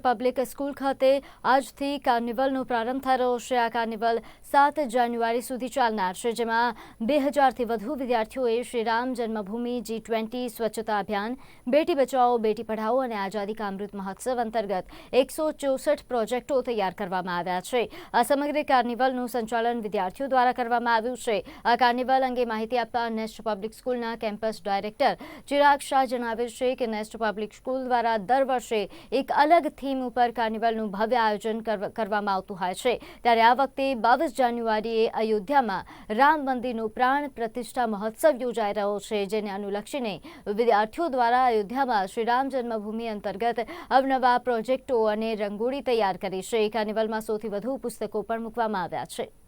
Public school ખાતે આજથી કાર્નિવલનો પ્રારંભ થઈ રહ્યો છે. આ કાર્નિવલ સાત જાન્યુઆરી સુધી ચાલનાર છે, જેમાં બે હજારથી વધુ વિદ્યાર્થીઓએ શ્રીરામ જન્મભૂમિ જી ટ્વેન્ટી સ્વચ્છતા અભિયાન, બેટી બચાવો, બેટી પઢાઓ અને આઝાદી કા અમૃત મહોત્સવ અંતર્ગત એકસો ચોસઠ પ્રોજેક્ટો તૈયાર કરવામાં આવ્યા છે. આ સમગ્ર કાર્નિવલનું સંચાલન વિદ્યાર્થીઓ દ્વારા કરવામાં આવ્યું છે. આ કાર્નિવલ અંગે માહિતી આપતા નેસ્ટ પબ્લિક સ્કૂલના કેમ્પસ ડાયરેક્ટર ચિરાગ શાહ જણાવે છે કે નેસ્ટ પબ્લિક સ્કૂલ દ્વારા દર વર્ષે એક અલગ થીમ ઉપર કાર્નિવલનું ભવ્ય આયોજન કરવ- કરવામાં આવતું હોય છે. ત્યારે આ વખતે બાવીસ જાન્યુઆરીએ અયોધ્યામાં રામ મંદિરનો પ્રાણ પ્રતિષ્ઠા મહોત્સવ યોજાઈ રહ્યો છે, જેને અનુલક્ષીને વિદ્યાર્થીઓ દ્વારા અયોધ્યામાં શ્રીરામ જન્મભૂમિ અંતર્ગત અવનવા પ્રોજેક્ટો અને રંગોળી તૈયાર કરી છે. કાર્નિવલમાં સૌથી વધુ પુસ્તકો પણ મૂકવામાં આવ્યા છે.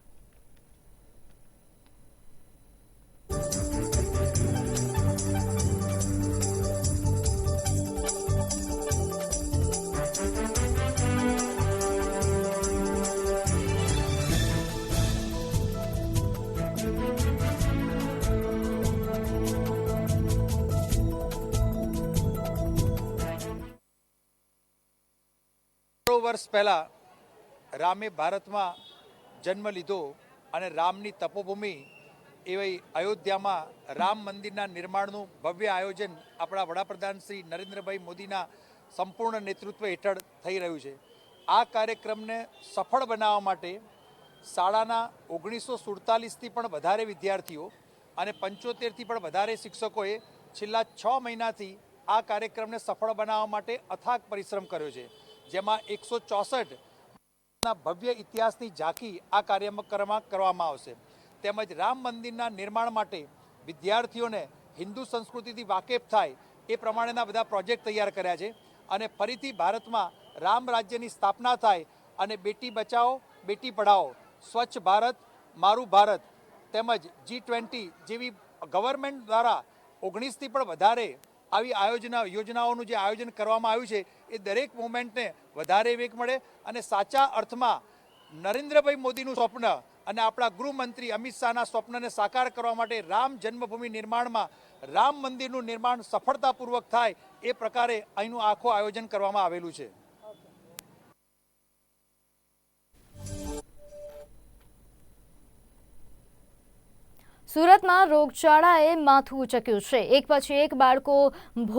વર્ષ પહેલાં રામે ભારતમાં જન્મ લીધો અને રામની તપોભૂમિ એવી અયોધ્યામાં રામ મંદિરના નિર્માણનું ભવ્ય આયોજન આપણા વડાપ્રધાન શ્રી નરેન્દ્રભાઈ મોદીના સંપૂર્ણ નેતૃત્વ હેઠળ થઈ રહ્યું છે. આ કાર્યક્રમને સફળ બનાવવા માટે શાળાના ઓગણીસો સુડતાલીસથી પણ વધારે વિદ્યાર્થીઓ અને પંચોતેરથી પણ વધારે શિક્ષકોએ છેલ્લા છ મહિનાથી આ કાર્યક્રમને સફળ બનાવવા માટે અથાગ પરિશ્રમ કર્યો છે. જેમાં એકસો ચોસઠના ભવ્ય ઇતિહાસની ઝાંખી આ કાર્યક્રમમાં કરવામાં આવશે. તેમજ રામ મંદિરના નિર્માણ માટે વિદ્યાર્થીઓને હિન્દુ સંસ્કૃતિથી વાકેફ થાય એ પ્રમાણેના બધા પ્રોજેક્ટ તૈયાર કર્યા છે અને ફરીથી ભારતમાં રામ રાજ્યની સ્થાપના થાય અને બેટી બચાવો, બેટી પઢાઓ, સ્વચ્છ ભારત, મારું ભારત તેમજ જી ટ્વેન્ટી જેવી ગવર્મેન્ટ દ્વારા ઓગણીસથી પણ વધારે આવી આયોજના યોજનાઓનું જે આયોજન કરવામાં આવ્યું છે, એ દરેક મુમેન્ટને વધારે વેગ મળે અને સાચા અર્થમાં નરેન્દ્રભાઈ મોદીનું સ્વપ્ન અને આપણા ગૃહમંત્રી અમિત શાહના સ્વપ્નને સાકાર કરવા માટે રામ જન્મભૂમિ નિર્માણમાં રામ મંદિરનું નિર્માણ સફળતાપૂર્વક થાય, એ પ્રકારે અહીંનું આખું આયોજન કરવામાં આવેલું છે. સુરતમાં રોગચાળાએ માથું ઉચક્યું છે. એક પછી એક બાળકો